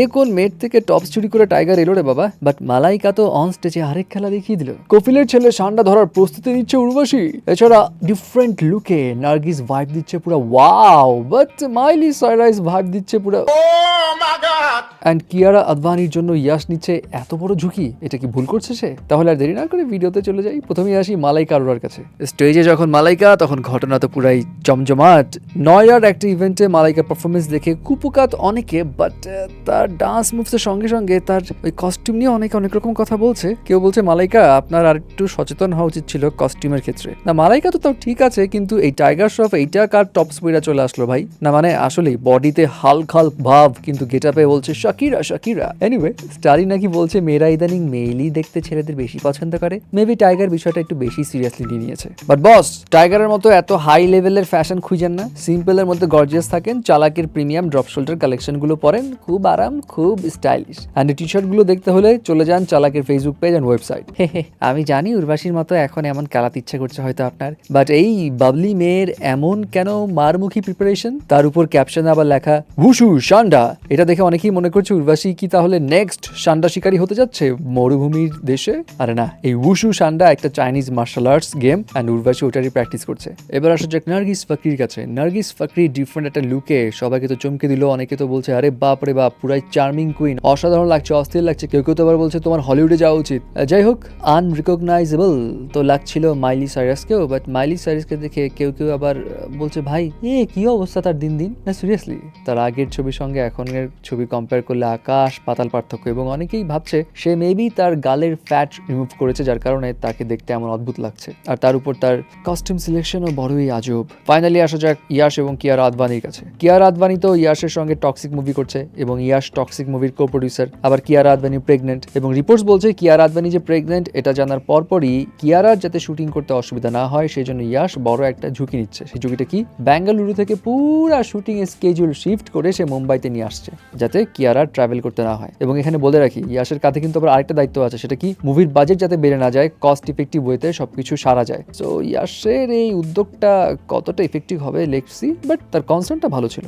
এ কোন মেট থেকে টপস চুরি করে টাইগার এলো রে বাবা? বাট মালাইকা তো অন স্টেজে আরেক খেলা দেখিয়ে দিল। কপিলের ছেলে সান্ডা ধরার প্রস্তুতি নিচ্ছে উর্বশী। এছাড়া ডিফারেন্ট লুকে নার্গিস ভাইব দিচ্ছে পুরো wow but Miley Cyrus vibe দিচ্ছে পুরো অ্যান্ড কিয়ারা আদভানির জন্য ইয়াশ নিচ্ছে এত বড় ঝুঁকি, এটা কি ভুল করছে সে? তাহলে আর দেরি না করে ভিডিওতে চলে যাই। প্রথমে আসি মালাইকা আরোরার কাছে। স্টেজে যখন মালাইকা, তখন ঘটনা তো পুরাই জমজমাট। নয়ার একটা ইভেন্টে মালাইকা পারফরমেন্স দেখে কুপুকাত অনেকে বাট তার ডান্স মুভসের সঙ্গে সঙ্গে তার ওই কস্টিউম নিয়ে অনেকে অনেক রকম কথা বলছে। কেউ বলছে, মালাইকা, আপনার আর একটু সচেতন হওয়া উচিত ছিল কস্টিউমের ক্ষেত্রে। না, মালাইকা তো তাও ঠিক আছে, কিন্তু এই টাইগার শ্রফ এইটা কার টপ স্পিডা চলে আসলো ভাই? না মানে আসলেই বডিতে হালক ভাব, কিন্তু গেট আপে বলছে শাকিরা শাকিরা। এনিওয়ে স্টারি নাকি বলছে মেয়েরা ইদানিং মেইলি দেখতে ছেলেদের বেশি পছন্দ করে। মেবি টাইগার বিষয়টা একটু বেশি সিরিয়াসলি নিয়ে নিয়েছে। বাট বস টাইগারের মতো এত হাই লেভেলের ফ্যাশন খুঁজেন না। সিম্পলের মধ্যে গর্জিয়াস থাকেন চালাকের প্রিমিয়াম ড্রপ শোল্ডার কালেকশনগুলো পরেন খুব আরাম খুব স্টাইলিশ অ্যান্ড টি শার্টগুলো দেখতে হলে চলে যান চালাকের ফেসবুক পেজ অ্যান্ড ওয়েবসাইট আমি জানি উর্বাসীর মতো এখন এমন কালাতে ইচ্ছা করছে হয়তো আপনার। বাট এই বাবলি মেয়ের এমন কেন মারমুখী প্রিপারেশন তার উপর ক্যাপশন আবার লেখা হুসু শান্ডা। এটা দেখে অনেকেই মনে করছে উর্বাসী কি তাহলে নেক্সট শান্ডা শিকারী হতে যাচ্ছে? মরুভূমির দেশে? আরে না, এই উসু শান্ডা একটা Chinese martial arts game and Urvashi ওটারই practice করছে। এবার আসা যাক নার্গিস ফাকরির কাছে। নার্গিস ফাকরি ডিফারেন্ট একটা লুকে সবাইকে তো চমকে দিল, অনেকে তো বলছে, আরে বাপ রে বাপ, পুরাই চার্মিং কুইন অসাধারণ লাগছে, অস্থির লাগছে, কেউ কেউ তো আবার বলছে, তোমার হলিউডে যাওয়া উচিত। যাই হোক আনরিকগনাইজেবল তো লাগছিল মাইলি সাইরাসকেও বাট মাইলি সাইরাসকে দেখে কেউ কেউ আবার বলছে, ভাই, এ, কি অবস্থা তার দিন দিন? না সিরিয়াসলি তার আগের ছবির সঙ্গে এখনের ছবি কম্পেয়ার করলে আকাশ, পাতাল পার্থক্য এবং অনেকেই ভাবছে সে মেবি তার গালের ফ্যাট রিমুভ করেছে যার কারণে তাকে দেখতে এমন অদ্ভুত লাগছে। আর তার উপর তার কস্টিউম সিলেকশনও বড়ই আজব। ফাইনালি আসা যাক ইয়াশ এবং কিয়ার আদবানির কাছে। কিয়ার আদবানি তো ইয়াশের সঙ্গে টক্সিক মুভি করছে এবং ইয়াশ টক্সিক মুভির কো প্রডিউসার আবার কিয়ারা আদবানি প্রেগনেন্ট এবং রিপোর্টস বলছে কিয়ারা আদবানি যে প্রেগনেন্ট এটা জানার পরপরই কিয়ারার যাতে শুটিং করতে অসুবিধা না হয় সেই জন্য ইয়াশ বড় একটা ঝুঁকি নিচ্ছে। সেই ঝুঁকিটা কি? বেঙ্গালুরু থেকে পুরা শুটিং এর স্কেজুল শিফট করে সে মুম্বাইতে নিয়ে আসছে, যাতে কিয়ারা ট্রাভেল করতে না হয়। এবং এখানে বলে রাখি, ইয়াসের কাছে কিন্তু আবার আরেকটা দায়িত্ব আছে, সেটা কি? মুভির বাজেট যাতে বেড়ে না যায় কস্ট ইফেক্টিভ ওয়েতে সবকিছু সারা যায়। সো ইয়াসের এই উদ্যোগটা কতটা ইফেক্টিভ হবে লেক্সি বাট তার কনসার্নটা ভালো ছিল।